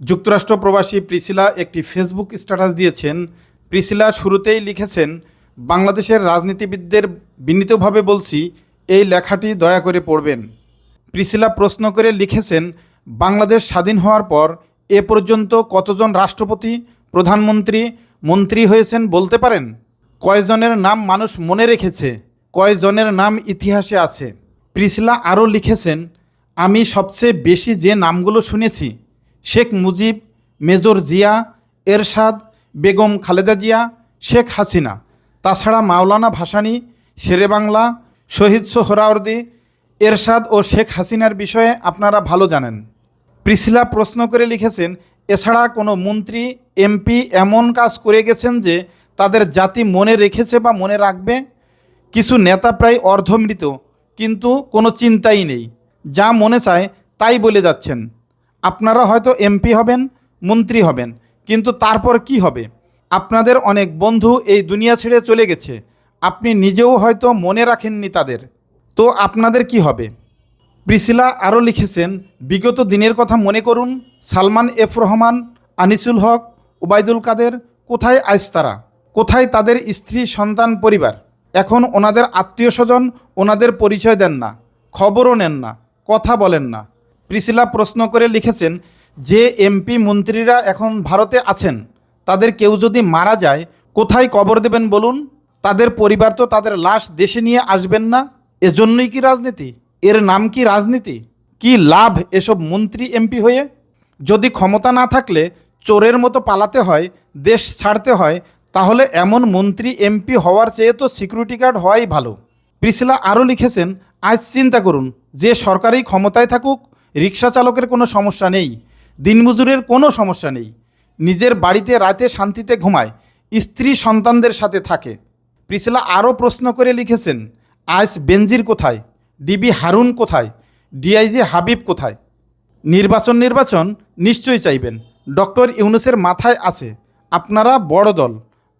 যুক্তরাষ্ট্র প্রবাসী প্রিসিলা একটি ফেসবুক স্ট্যাটাস দিয়েছেন। প্রিসিলা শুরুতেই লিখেছেন, বাংলাদেশের রাজনীতিবিদদের বিনীতভাবে বলছি, এই লেখাটি দয়া করে পড়বেন। প্রিসিলা প্রশ্ন করে লিখেছেন, বাংলাদেশ স্বাধীন হওয়ার পর এ পর্যন্ত কতজন রাষ্ট্রপতি, প্রধানমন্ত্রী, মন্ত্রী হয়েছেন বলতে পারেন? কয়জনের নাম মানুষ মনে রেখেছে, কয়জনের নাম ইতিহাসে আছে? প্রিসিলা আরও লিখেছেন, আমি সবচেয়ে বেশি যে নামগুলো শুনেছি শেখ মুজিব, মেজর জিয়া, এরশাদ, বেগম খালেদা জিয়া, শেখ হাসিনা। তাছাড়া মাওলানা ভাসানী শেরেবাংলা শহীদ সোহরাওয়ার্দী, এরশাদ ও শেখ হাসিনার বিষয়ে আপনারা ভালো জানেন। প্রিসিলা প্রশ্ন করে লিখেছেন, এছাড়া কোনো মন্ত্রী, এমপি এমন কাজ করে গেছেন যে তাদের জাতি মনে রেখেছে বা মনে রাখবে? কিছু নেতা প্রায় অর্ধমৃত, কিন্তু কোনো চিন্তাই নেই। যা মনে চায় তাই বলে যাচ্ছেন। আপনারা হয়তো এমপি হবেন, মন্ত্রী হবেন, কিন্তু তারপর কি হবে? আপনাদের অনেক বন্ধু এই দুনিয়া ছেড়ে চলে গেছে, আপনি নিজেও হয়তো মনে রাখেননি তাদের। তো আপনাদের কি হবে? প্রিসিলা আরও লিখেছেন, বিগত দিনের কথা মনে করুন, সালমান এফ রহমান, আনিসুল হক ওবায়দুল কাদের, কোথায় আইস তারা? কোথায় তাদের স্ত্রী, সন্তান, পরিবার? এখন ওনাদের আত্মীয় স্বজন ওনাদের পরিচয় দেন না, খবরও নেন না, কথা বলেন না। প্রিসিলা প্রশ্ন করে লিখেছেন, যে এমপি মন্ত্রীরা এখন ভারতে আছেন, তাদের কেউ যদি মারা যায়, কোথায় কবর দেবেন বলুন? তাদের পরিবার তো তাদের লাশ দেশে নিয়ে আসবেন না। এজন্যই কি রাজনীতি? এর নাম কি রাজনীতি? কি লাভ এসব মন্ত্রী এমপি হয়ে? যদি ক্ষমতা না থাকলে চোরের মতো পালাতে হয়, দেশ ছাড়তে হয়, তাহলে এমন মন্ত্রী এমপি হওয়ার চেয়ে তো সিকিউরিটি গার্ড হওয়াই ভালো। প্রিসিলা আরও লিখেছেন, আজ চিন্তা করুন, যে সরকারি ক্ষমতায় থাকুক রিক্সা চালকের কোনো সমস্যা নেই দিনমজুরের কোনো সমস্যা নেই। নিজের বাড়িতে রাতে শান্তিতে ঘুমায়, স্ত্রী সন্তানদের সাথে থাকে। প্রিসিলা আরও প্রশ্ন করে লিখেছেন, আজ বেনজির কোথায়? ডিবি হারুন কোথায়? ডিআইজি হাবিব কোথায়? নির্বাচন নির্বাচন নিশ্চয়ই চাইবেন। ডক্টর ইউনুসের মাথায় আছে, আপনারা বড় দল,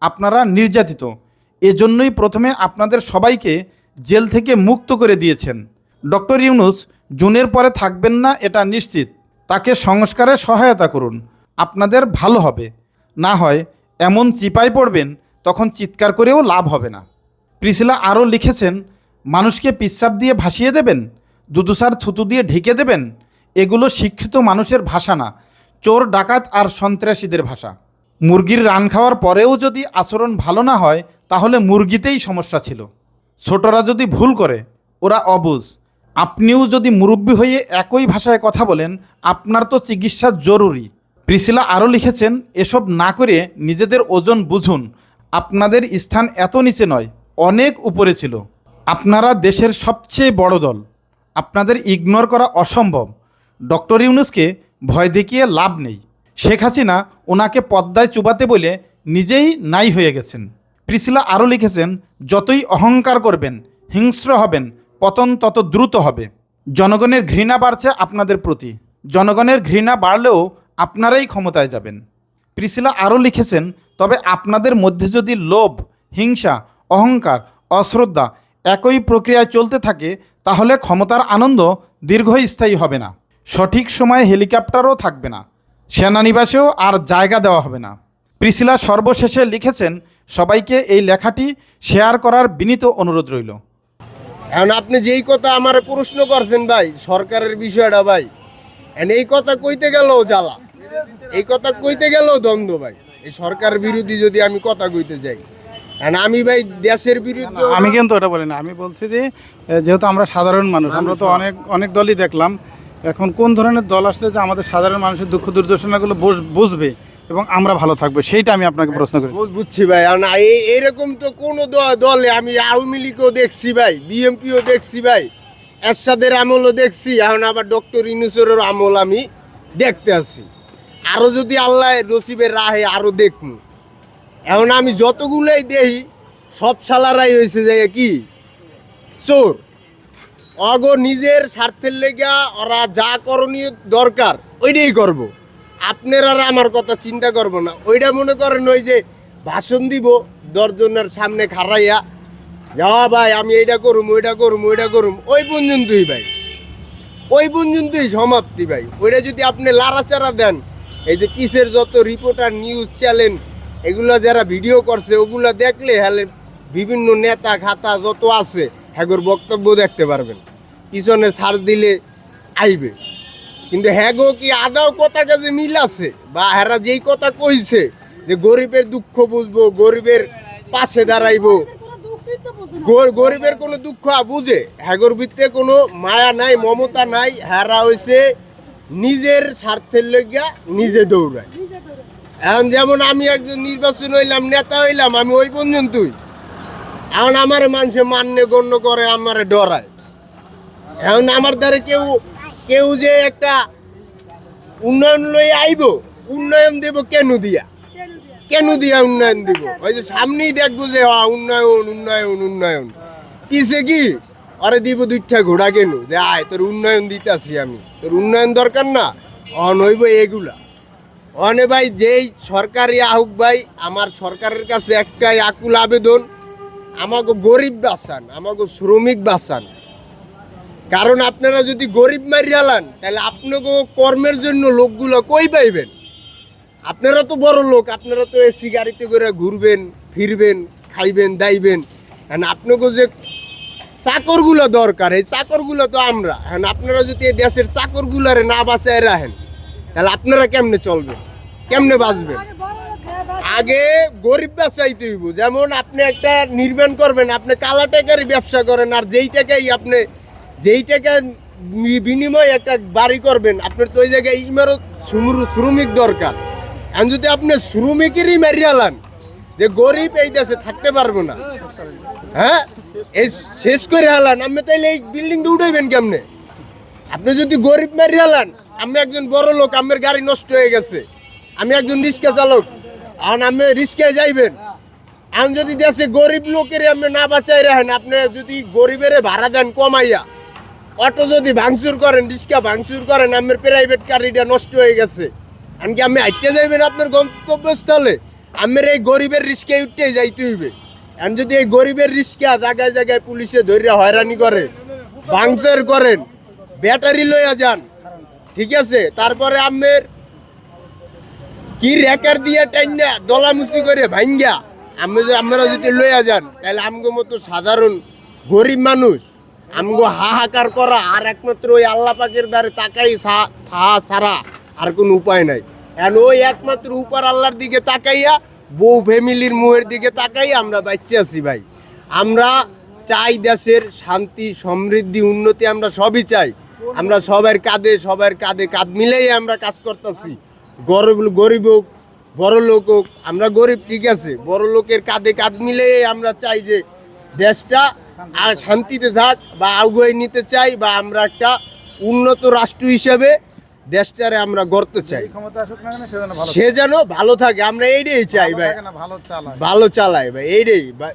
আপনারা নির্যাতিত। এজন্যই প্রথমে আপনাদের সবাইকে জেল থেকে মুক্ত করে দিয়েছেন। ডক্টর ইউনুস জুনের পরে থাকবেন না, এটা নিশ্চিত। তাকে সংস্কারে সহায়তা করুন। আপনাদের ভালো হবে। না হয় এমন চিপায় পড়বেন, তখন চিৎকার করেও লাভ হবে না। প্রিসিলা আরও লিখেছেন, মানুষকে পিসাব দিয়ে ভাসিয়ে দেবেন? দুদুসার থুতু দিয়ে ঢেকে দেবেন? এগুলো শিক্ষিত মানুষের ভাষা না। চোর, ডাকাত আর সন্ত্রাসীদের ভাষা। মুরগির রান খাওয়ার পরেও যদি আচরণ ভালো না হয়, তাহলে মুরগিতেই সমস্যা ছিল। ছোটরা যদি ভুল করে, ওরা অবুঝ। আপনিও যদি মুরব্বী হয়ে একই ভাষায় কথা বলেন, আপনার তো চিকিৎসা জরুরি। প্রিসিলা আরও লিখেছেন, এসব না করে নিজেদের ওজন বুঝুন। আপনাদের স্থান এত নিচে নয়, অনেক উপরে ছিল। আপনারা দেশের সবচেয়ে বড় দল। আপনাদের ইগনোর করা অসম্ভব। ডক্টর ইউনুসকে ভয় দেখিয়ে লাভ নেই। শেখ হাসিনা ওনাকে পদ্মায় চুবাতে বলে নিজেই নাই হয়ে গেছেন। প্রিসিলা আরও লিখেছেন, যতই অহংকার করবেন, হিংস্র হবেন পতন তত দ্রুত হবে। জনগণের ঘৃণা বাড়ছে আপনাদের প্রতি। জনগণের ঘৃণা বাড়লেও আপনারাই ক্ষমতায় যাবেন। প্রিসিলা আরও লিখেছেন, তবে আপনাদের মধ্যে যদি লোভ, হিংসা, অহংকার, অশ্রদ্ধা একই প্রক্রিয়ায় চলতে থাকে, তাহলে ক্ষমতার আনন্দ দীর্ঘস্থায়ী হবে না। সঠিক সময়ে হেলিকপ্টারও থাকবে না। সেনানিবাসেও আর জায়গা দেওয়া হবে না। প্রিসিলা সর্বশেষে লিখেছেন, সবাইকে এই লেখাটি শেয়ার করার বিনীত অনুরোধ রইল। এখন আপনি যেই কথা আমার প্রশ্ন করছেন ভাই, সরকারের বিষয়টা ভাই, এখন এই কথা কইতে গেলেও জ্বালা। এই কথা কইতে গেলেও দ্বন্দ্ব ভাই। এই সরকার বিরোধী যদি আমি কথা কইতে যাই আমি ভাই দেশের বিরুদ্ধে আমি কিন্তু ওটা বলি না। আমি বলছি যে যেহেতু আমরা সাধারণ মানুষ, আমরা তো অনেক অনেক দলই দেখলাম। এখন কোন ধরনের দল আসলে যে আমাদের সাধারণ মানুষের দুঃখ দুর্দশনাগুলো বুঝ- বুঝবে? এবং আমরা ভালো থাকব, সেইটা আমি আপনাকে প্রশ্ন করি। বুঝছি ভাই না এরকম তো কোনো দলে আমি আওয়ামী লীগও দেখছি ভাই বিএমপিও দেখছি ভাই, এরশাদের আমলও দেখছি, এখন আবার ডক্টর ইনুসরের আমল আমি দেখতে আছি। আরও যদি আল্লাহ রসিবের রাহে আরও দেখমু এখন আমি যতগুলোই দেখি, সব সালারাই হয়েছে যে কি? চোর। অগ নিজের স্বার্থের লেগা ওরা যা করণীয় দরকার, ওইটাই করব। আপনারা আর আমার কথা চিন্তা করব না। ওইটা মনে করেন ওই যে ভাষণ দিব দশজনের সামনে খারাইয়া যাওয়া ভাই, আমি এইটা করুম, ওইটা করুম ওইটা করুম। ওই পর্যন্তই ভাই। ওই পর্যন্তই সমাপ্তি ভাই। ওইটা যদি আপনি লাড়াচাড়া দেন, এই যে পিসের যত রিপোর্টার নিউজ চ্যানেল এগুলো যারা ভিডিও করছে, ওগুলো দেখলে হলে বিভিন্ন নেতা খাতা যত আছে, হ্যাগোর বক্তব্য দেখতে পারবেন। পিছনে সার্চ দিলে আইবে। কিন্তু হ্যাগো কি আদাও কথা কাজে মিল আছে? বা হেরা যেই কথা কইছে, যে গরিবের দুঃখ বুঝব, গরিবের পাশে দাঁড়াইবো। গর- গরিবের কোনো দুঃখ বুঝে? হ্যাগোর ভিতরে কোনো মায়া নাই, মমতা নাই, হেরা হইছে নিজের স্বার্থের লইগা নিজে দৌড়ায়। এখন যেমন আমি একজন নির্বাচন হইলাম, নেতা হইলাম, আমি ওই পর্যন্তই। এখন আমার মানুষে মান্য গণ্য করে, আমারে ডরায়। এখন আমার দ্বারা কেউ কেউ যে একটা উন্নয়ন লই আইব, উন্নয়ন দেব কেন দিয়া? কেন দিয়া উন্নয়ন দিব? ওই যে সামনেই দেখব যে হ্যাঁ উন্নয়ন উন্নয়ন উন্নয়ন। কিসে কি? আরে দিব দুইটা ঘোড়া কেন? যে, আয়, তোর উন্নয়ন দিতাছি আমি। তোর উন্নয়ন দরকার না? অন হইব এগুলা। অনে ভাই, যেই সরকারি আহুক ভাই, আমার সরকারের কাছে একটাই আকুল আবেদন আমাকে গরিব বাঁচান আমাকে শ্রমিক বাঁচান কারণ আপনারা যদি গরিব মারি মারিয়ালান তাহলে আপনাকে কর্মের জন্য লোকগুলো কই পাইবেন? আপনারা তো বড় লোক আপনারা তো এসি গাড়িতে করে ঘুরবেন ফিরবেন খাইবেন দাইবেন। হ্যাঁ আপনাকে যে চাকরগুলো দরকার এই চাকরগুলো তো আমরা। হ্যাঁ আপনারা যদি এই দেশের চাকরগুলারে না বাঁচায় রাখেন তাহলে আপনারা কেমনে চলবেন? কেমনে বাঁচবেন। আগে গরিব বাঁচাইতে হইব। যেমন আপনি একটা নির্মাণ করবেন আপনি কালা টাকারই ব্যবসা করেন আর যেই টাকাই আপনি যেই টাকা বিনিময়ে একটা বাড়ি করবেন, আপনার তো ওই জায়গায় ইমারত শ্রম- শ্রমিক দরকার। এখন যদি আপনি শ্রমিকেরই মারিয়ালান যে গরিব এই দেশে থাকতে পারব না হ্যাঁ? এই শেষ করে হালান, আপনি তাইলে এই বিল্ডিংটা উঠাইবেন কেমনে? আপনি যদি গরিব মারি হালান আমি একজন বড় লোক, আমার গাড়ি নষ্ট হয়ে গেছে, আমি একজন রিক্সা চালক আর আমি রিক্সায় যাইবেন আমি যদি দেশে গরিব লোকের আপনি না বাঁচাই রাখেন, আপনি যদি গরিবের ভাড়া দেন কমাইয়া অটো যদি ভাঙচুর করেন, রিক্সা ভাঙচুর করেন, আমার প্রাইভেট গাড়িটা নষ্ট হয়ে গেছে। এমনকি আপনি হাইটে যাইবেন আপনার গন্তব্যস্থলে, আমার এই গরিবের রিস্কে উঠতে যাইতে হইবে। এখন যদি এই গরিবের রিস্কা জায়গায় জায়গায় পুলিশে ধরে হয়রানি করে, ভাঙচুর করেন, ব্যাটারি লইয়া যান, ঠিক আছে? তারপরে আমের কি রেকার দিয়ে টাইনা দলামুচি করে ভাঙ্গা আমি আমরা যদি লইয়া যান, তাহলে আমগো মতো সাধারণ গরিব মানুষ আমগো হাহাকার করা আর একমাত্র ওই আল্লাহ পাকের দ্বারে তাকাই থা সারা, আর কোনো উপায় নাই। এখন ওই একমাত্র উপর আল্লাহর দিকে তাকাইয়া, বউ ফ্যামিলির মুহের দিকে তাকাইয়া আমরা বাচ্চা আছি ভাই। আমরা চাই দেশের শান্তি, সমৃদ্ধি, উন্নতি আমরা সবই চাই। আমরা সবার কাঁধে সবার কাঁধে কাঁধ মিলেই আমরা কাজ করতেছি। গরিব গরিব হোক, বড় লোক হোক, আমরা গরিব ঠিক আছে। বড় লোকের কাঁধে কাঁধ মিলেই আমরা চাই যে দেশটা আর শান্তিতে থাক বা আগুয়ে নিতে চাই বা আমরা একটা উন্নত রাষ্ট্র হিসেবে দেশটারে আমরা গড়তে চাই। সে যেন ভালো থাকে। আমরা এইটাই চাই ভাই। ভালো চালাই ভাই এইটাই। ভাই